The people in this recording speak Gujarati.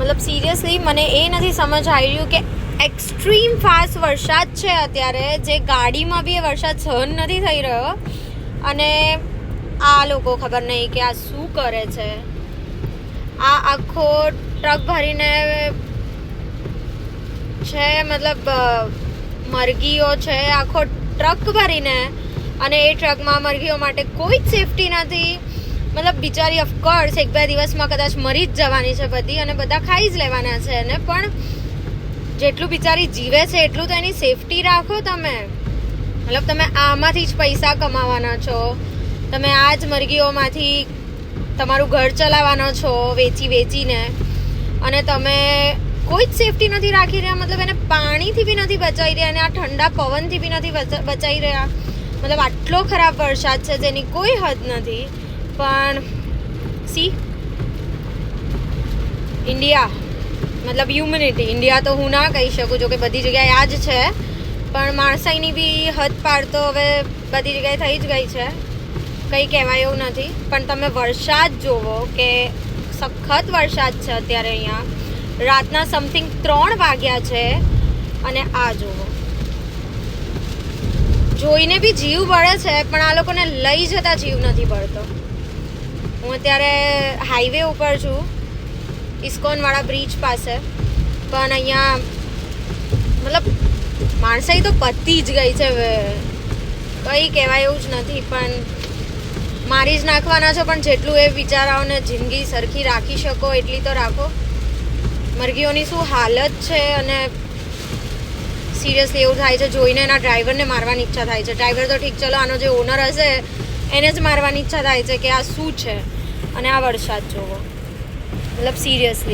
મતલબ સિરિયસલી મને એ નથી સમજ આવી રહ્યું કે એક્સ્ટ્રીમ ફાસ્ટ વરસાદ છે અત્યારે, જે ગાડીમાં બી એ વરસાદ સહન નથી થઈ રહ્યો. અને આ લોકો ખબર નહીં કે આ શું કરે છે. આ આખો ટ્રક ભરીને છે, મતલબ મરઘીઓ છે, આખો ટ્રક ભરીને. અને એ ટ્રકમાં મરઘીઓ માટે કોઈ જ સેફટી નથી. મતલબ બિચારી ઓફકોર્સ એક બે દિવસમાં કદાચ મરી જ જવાની છે બધી અને બધા ખાઈ જ લેવાના છે એને. પણ જેટલું બિચારી જીવે છે એટલું તો એની સેફટી રાખો તમે. મતલબ તમે આમાંથી જ પૈસા કમાવાના છો. તમે આ જ મરઘીઓમાંથી તમારું ઘર ચલાવવાનો છો વેચી વેચીને. અને તમે કોઈ જ સેફટી નથી રાખી રહ્યા. મતલબ એને પાણીથી બી નથી બચાવી રહ્યા. અને આ ઠંડા પવનથી બી નથી બચાવી રહ્યા. મતલબ આટલો ખરાબ વરસાદ છે જેની કોઈ હદ નથી. પણ સી ઇન્ડિયા મતલબ હ્યુમનિટી ઇન્ડિયા તો હું ના કહી શકું જો કે બધી જગ્યાએ આ જ છે. પણ માણસાઈની બી હદ પાર તો હવે બધી જગ્યાએ થઈ જ ગઈ છે. કંઈ કહેવાય એવું નથી. પણ તમે વરસાદ જોવો કે સખત વરસાદ છે અત્યારે અહીંયા. રાતના સમથિંગ ત્રણ વાગ્યા છે અને આ જોવો. જોઈને બી જીવ બળે છે, પણ આ લોકોને લઈ જતા જીવ નથી બળતો. હું અત્યારે હાઈવે ઉપર છું, ઇસ્કોનવાળા બ્રિજ પાસે. પણ અહીંયા, મતલબ, માણસાઈ તો પતી જ ગઈ છે હવે. કંઈ કહેવાય એવું જ નથી, પણ મારી જ નાખવાના છો, પણ જેટલું એ વિચારાઓને જિંદગી સરખી રાખી શકો, એટલી તો રાખો. મરઘીઓની શું હાલત છે અને સિરિયસલી એવું થાય છે, જોઈને એના ડ્રાઈવરને મારવાની ઈચ્છા થાય છે. ડ્રાઈવર તો ઠીક, ચલો આનો જે ઓનર હશે એને જ મારવાની ઈચ્છા થાય છે કે આ શું છે અને આ વરસાદ જોવો. મતલબ સિરિયસલી